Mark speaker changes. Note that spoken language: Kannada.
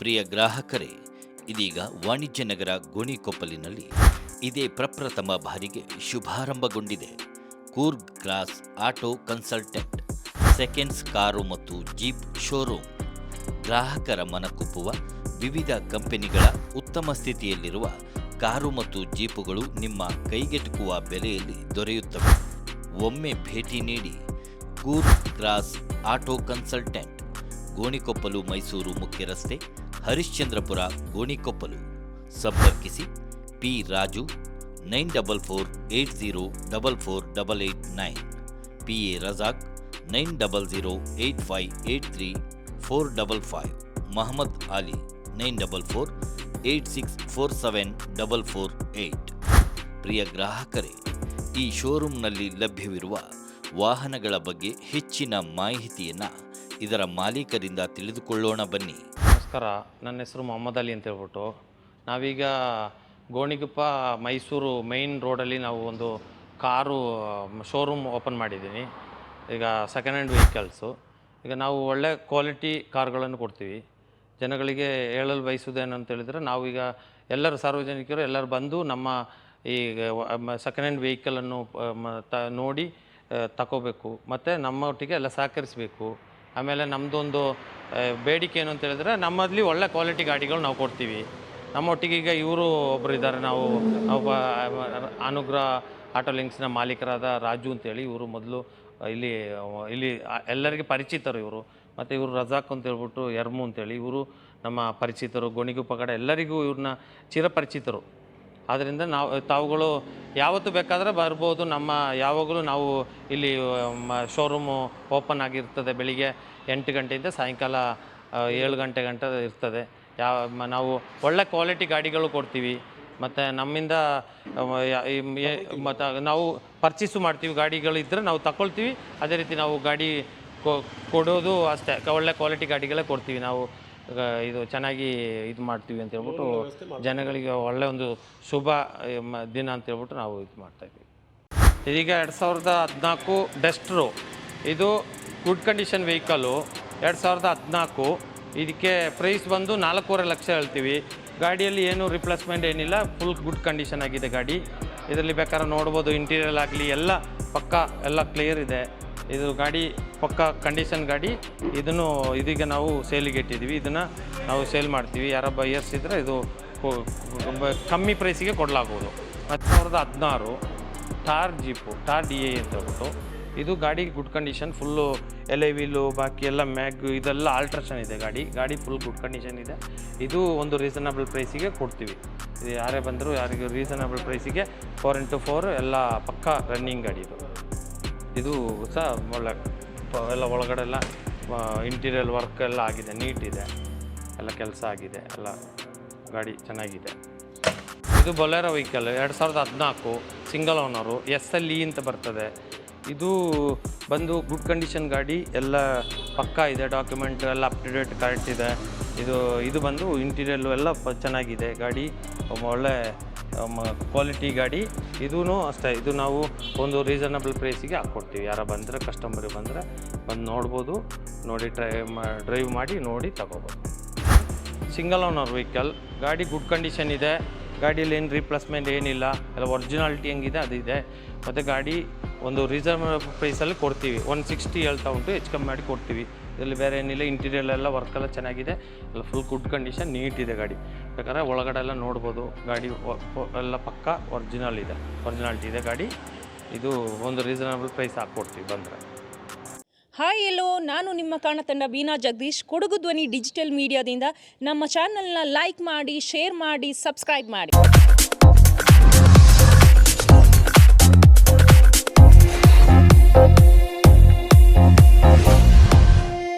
Speaker 1: ಪ್ರಿಯ ಗ್ರಾಹಕರೇ, ಇದೀಗ ವಾಣಿಜ್ಯ ನಗರ ಗೋಣಿಕೊಪ್ಪಲಿನಲ್ಲಿ ಇದೇ ಪ್ರಪ್ರಥಮ ಬಾರಿಗೆ ಶುಭಾರಂಭಗೊಂಡಿದೆ. Coorg cross auto consultant, seconds car ಮತ್ತು ಜೀಪ್ ಶೋರೂಮ್. ಗ್ರಾಹಕರ ಮನಕುಪ್ಪುವ ವಿವಿಧ ಕಂಪನಿಗಳ ಉತ್ತಮ ಸ್ಥಿತಿಯಲ್ಲಿರುವ ಕಾರು ಮತ್ತು ಜೀಪುಗಳು ನಿಮ್ಮ ಕೈಗೆಟುಕುವ ಬೆಲೆಯಲ್ಲಿ ದೊರೆಯುತ್ತವೆ. ಒಮ್ಮೆ ಭೇಟಿ ನೀಡಿ Coorg cross auto consultant, Gonikoppal Mysuru ಮುಖ್ಯ ರಸ್ತೆ ಹರಿಶ್ಚಂದ್ರಪುರ ಗೋಣಿಕೊಪ್ಪಲು. ಸಂಪರ್ಕಿಸಿ P Raju nine double four eight zero double four double eight nine. P A Razak nine double zero eight five eight three four double five. Mohammed Ali nine double four eight six four seven double four eight. ಪ್ರಿಯ ಗ್ರಾಹಕರೇ, ಈ ಶೋರೂಮ್ನಲ್ಲಿ ಲಭ್ಯವಿರುವ ವಾಹನಗಳ ಬಗ್ಗೆ ಹೆಚ್ಚಿನ ಮಾಹಿತಿಯನ್ನು ಇದರ ಮಾಲೀಕರಿಂದ ತಿಳಿದುಕೊಳ್ಳೋಣ ಬನ್ನಿ.
Speaker 2: ನಮಸ್ಕಾರ. ನನ್ನ ಹೆಸರು ಮೊಹಮ್ಮದ್ ಅಲಿ ಅಂತ ಹೇಳ್ಬಿಟ್ಟು ನಾವೀಗ ಗೋಣಿಗುಪ್ಪ ಮೈಸೂರು ಮೈನ್ ರೋಡಲ್ಲಿ ನಾವು ಒಂದು ಕಾರು ಶೋರೂಮ್ ಓಪನ್ ಮಾಡಿದ್ದೀನಿ ಈಗ ಸೆಕೆಂಡ್ ಹ್ಯಾಂಡ್ ವೆಹಿಕಲ್ಸು ಈಗ ನಾವು ಒಳ್ಳೆ ಕ್ವಾಲಿಟಿ ಕಾರ್ಗಳನ್ನು ಕೊಡ್ತೀವಿ. ಜನಗಳಿಗೆ ಹೇಳಲು ಬಯಸುವುದೇನಂತ ಹೇಳಿದರೆ ನಾವೀಗ ಎಲ್ಲರೂ ಸಾರ್ವಜನಿಕರು ಎಲ್ಲರೂ ಬಂದು ನಮ್ಮ ಈ ಸೆಕೆಂಡ್ ಹ್ಯಾಂಡ್ ವೆಹಿಕಲನ್ನು ತ, ನೋಡಿ ತಗೋಬೇಕು ಮತ್ತು ನಮ್ಮೊಟ್ಟಿಗೆ ಎಲ್ಲ ಸಹಕರಿಸಬೇಕು. ಆಮೇಲೆ ನಮ್ಮದೊಂದು ಬೇಡಿಕೆ ಏನು ಅಂತ ಹೇಳಿದ್ರೆ ನಮ್ಮಲ್ಲಿ ಒಳ್ಳೆ ಕ್ವಾಲಿಟಿ ಗಾಡಿಗಳು ನಾವು ಕೊಡ್ತೀವಿ. ನಮ್ಮೊಟ್ಟಿಗೆ ಈಗ ಇವರು ಒಬ್ಬರು ಇದ್ದಾರೆ. ನಾವು ಒಬ್ಬ ಅನುಗ್ರಹ ಆಟೋ ಲಿಂಕ್ಸ್ನ ಮಾಲೀಕರಾದ ರಾಜು ಅಂತೇಳಿ ಇವರು ಮೊದಲು, ಇಲ್ಲಿ ಇಲ್ಲಿ ಎಲ್ಲರಿಗೆ ಪರಿಚಿತರು ಇವರು. ಮತ್ತು ಇವರು ರಜಾಕ್ ಅಂತ ಹೇಳ್ಬಿಟ್ಟು ಯರ್ಮು ಅಂತೇಳಿ ಇವರು ನಮ್ಮ ಪರಿಚಿತರು ಗೋಣಿಗುಪ್ಪ ಕಡೆ ಎಲ್ಲರಿಗೂ ಇವ್ರನ್ನ ಚಿರಪರಿಚಿತರು. ಆದ್ದರಿಂದ ನಾವು, ತಾವುಗಳು ಯಾವತ್ತು ಬೇಕಾದರೆ ಬರ್ಬೋದು. ನಮ್ಮ ಯಾವಾಗಲೂ ನಾವು ಇಲ್ಲಿ ಶೋರೂಮು ಓಪನ್ ಆಗಿರ್ತದೆ ಬೆಳಿಗ್ಗೆ ಎಂಟು ಗಂಟೆಯಿಂದ ಸಾಯಂಕಾಲ ಏಳು ಗಂಟೆ ಗಂಟ ಇರ್ತದೆ. ಯಾವ ನಾವು ಒಳ್ಳೆ ಕ್ವಾಲಿಟಿ ಗಾಡಿಗಳು ಕೊಡ್ತೀವಿ. ಮತ್ತು ನಮ್ಮಿಂದ ಮತ್ತು ನಾವು ಪರ್ಚೇಸು ಮಾಡ್ತೀವಿ. ಗಾಡಿಗಳು ಇದ್ದರೆ ನಾವು ತಗೊಳ್ತೀವಿ ಅದೇ ರೀತಿ ನಾವು ಗಾಡಿ ಕೊಡೋದು ಅಷ್ಟೇ. ಒಳ್ಳೆ ಕ್ವಾಲಿಟಿ ಗಾಡಿಗಳೇ ಕೊಡ್ತೀವಿ ನಾವು. ಇದು ಚೆನ್ನಾಗಿ ಇದು ಮಾಡ್ತೀವಿ ಅಂತ ಹೇಳ್ಬಿಟ್ಟು ಜನಗಳಿಗೆ ಒಳ್ಳೆ ಒಂದು ಶುಭ ದಿನ ಅಂತ ಹೇಳ್ಬಿಟ್ಟು ನಾವು ಇದು ಮಾಡ್ತಾಯಿದ್ದೀವಿ ಇದೀಗ ಎರಡು ಸಾವಿರದ ಹದಿನಾಲ್ಕು ಡಸ್ಟ್ರು ಇದು ಗುಡ್ ಕಂಡೀಷನ್ ವೆಹಿಕಲು ಎರಡು ಸಾವಿರದ ಹದಿನಾಲ್ಕು. ಇದಕ್ಕೆ ಪ್ರೈಸ್ ಬಂದು ನಾಲ್ಕೂವರೆ ಲಕ್ಷ ಹೇಳ್ತೀವಿ. ಗಾಡಿಯಲ್ಲಿ ಏನು ರಿಪ್ಲೇಸ್ಮೆಂಟ್ ಏನಿಲ್ಲ ಫುಲ್ ಗುಡ್ ಕಂಡೀಷನ್ ಆಗಿದೆ ಗಾಡಿ. ಇದರಲ್ಲಿ ಬೇಕಾದ್ರೆ ನೋಡ್ಬೋದು ಇಂಟೀರಿಯರ್ ಆಗಲಿ ಎಲ್ಲ ಪಕ್ಕ ಎಲ್ಲ ಕ್ಲಿಯರ್ ಇದೆ. ಇದು ಗಾಡಿ ಪಕ್ಕ ಕಂಡೀಷನ್ ಗಾಡಿ, ಇದನ್ನು ಇದೀಗ ನಾವು ಸೇಲಿಗೆ ಇಟ್ಟಿದ್ದೀವಿ. ಇದನ್ನು ನಾವು ಸೇಲ್ ಮಾಡ್ತೀವಿ. ಯಾರ ಬೈಯರ್ಸ್ ಇದ್ದರೆ ಇದು ಕಮ್ಮಿ ಪ್ರೈಸಿಗೆ ಕೊಡಲಾಗುವುದು ಹತ್ತು ಸಾವಿರದ ಹದಿನಾರು Thar jeep Thar D A ಅಂತ ಹೇಳ್ಬಿಟ್ಟು. ಇದು ಗಾಡಿ ಗುಡ್ ಕಂಡೀಷನ್ ಫುಲ್ಲು ಎಲೆ ವೀಲು ಬಾಕಿ ಎಲ್ಲ ಮ್ಯಾಗ್, ಇದೆಲ್ಲ ಆಲ್ಟ್ರೇಷನ್ ಇದೆ ಗಾಡಿ. ಗಾಡಿ ಫುಲ್ ಗುಡ್ ಕಂಡೀಷನ್ ಇದೆ. ಇದು ಒಂದು ರೀಸನಬಲ್ ಪ್ರೈಸಿಗೆ ಕೊಡ್ತೀವಿ. ಯಾರೇ ಬಂದರೂ ಯಾರಿಗೂ ರೀಸನಬಲ್ ಪ್ರೈಸಿಗೆ ಫೋರ್ ಇಂಟು ಫೋರ್ ಎಲ್ಲ ಪಕ್ಕ ರನ್ನಿಂಗ್ ಗಾಡಿ ಇದು. ಇದು ಸಹ ಒಳ್ಳೆ ಎಲ್ಲ ಒಳಗಡೆ ಎಲ್ಲ ಇಂಟೀರಿಯರ್ ವರ್ಕ್ ಎಲ್ಲ ಆಗಿದೆ ನೀಟಿದೆ ಎಲ್ಲ ಕೆಲಸ ಆಗಿದೆ, ಎಲ್ಲ ಗಾಡಿ ಚೆನ್ನಾಗಿದೆ. ಇದು ಬೊಲೆರೋ ವೆಹಿಕಲ್ ಎರಡು ಸಾವಿರದ ಹದಿನಾಲ್ಕು single owner S L E ಅಂತ ಬರ್ತದೆ. ಇದು ಬಂದು ಗುಡ್ ಕಂಡೀಷನ್ ಗಾಡಿ, ಎಲ್ಲ ಪಕ್ಕಾ ಇದೆ ಡಾಕ್ಯುಮೆಂಟ್ ಎಲ್ಲ ಅಪ್ ಟು ಡೇಟ್ ಕರೆಕ್ಟ್ ಇದೆ. ಇದು ಇದು ಬಂದು ಇಂಟೀರಿಯಲ್ಲು ಎಲ್ಲ ಚೆನ್ನಾಗಿದೆ ಗಾಡಿ. ಒಳ್ಳೆ ಕ್ವಾಲಿಟಿ ಗಾಡಿ ಇದೂ ಅಷ್ಟೇ. ಇದು ನಾವು ಒಂದು ರೀಸನಬಲ್ ಪ್ರೈಸಿಗೆ ಹಾಕ್ಕೊಡ್ತೀವಿ. ಯಾರ ಬಂದರೆ ಕಸ್ಟಮರ್ ಬಂದರೆ, ಬಂದು ನೋಡ್ಬೋದು, ನೋಡಿ ಟ್ರೈ ಡ್ರೈವ್ ಮಾಡಿ, ನೋಡಿ ತಗೋಬೋದು. ಸಿಂಗಲ್ ಓನರ್ ವೆಹಿಕಲ್ ಗಾಡಿ ಗುಡ್ ಕಂಡೀಷನ್ ಇದೆ. ಗಾಡಿಯಲ್ಲಿ ಏನು ರೀಪ್ಲೇಸ್ಮೆಂಟ್ ಏನಿಲ್ಲ. ಎಲ್ಲ ಒರಿಜಿನಾಲಿಟಿ ಹೆಂಗಿದೆ, ಅದಿದೆ. ಮತ್ತು ಗಾಡಿ ಒಂದು ರೀಸನಬಲ್ ಪ್ರೈಸಲ್ಲಿ ಕೊಡ್ತೀವಿ. ಒನ್ ಸಿಕ್ಸ್ಟಿ ಹೇಳ್ತಾ ಉಂಟು ಹೆಚ್ಚು ಕಮ್ಮಿ ಮಾಡಿ ಕೊಡ್ತೀವಿ. ಇದರಲ್ಲಿ ಬೇರೆ ಏನಿಲ್ಲ ಇಂಟೀರಿಯರ್ ಎಲ್ಲ ವರ್ಕ್ ಎಲ್ಲ ಚೆನ್ನಾಗಿದೆ. ಎಲ್ಲ ಫುಲ್ ಗುಡ್ ಕಂಡೀಷನ್ ನೀಟ್ ಇದೆ ಗಾಡಿ. ಬೇಕಾದ್ರೆ ಒಳಗಡೆ ಎಲ್ಲ ನೋಡ್ಬೋದು. ಗಾಡಿ ಎಲ್ಲ ಪಕ್ಕ ಒರಿಜಿನಲ್ ಇದೆ. ಒರಿಜಿನಾಲಿಟಿ ಇದೆ ಗಾಡಿ. ಇದು ಒಂದು ರೀಸನಬಲ್ ಪ್ರೈಸ್ ಹಾಕ್ಕೊಡ್ತೀವಿ ಬಂದರೆ.
Speaker 3: ಹಾಯ್ ಎಲ್ಲೋ ನಾನು ನಿಮ್ಮ ಕಾಣತಂಡ ಬೀನಾ ಜಗದೀಶ್. ಕೊಡಗು ಧ್ವನಿ ಡಿಜಿಟಲ್ ಮೀಡಿಯಾದಿಂದ ನಮ್ಮ ಚಾನಲ್ನ ಲೈಕ್ ಮಾಡಿ ಶೇರ್ ಮಾಡಿ ಸಬ್ಸ್ಕ್ರೈಬ್ ಮಾಡಿ.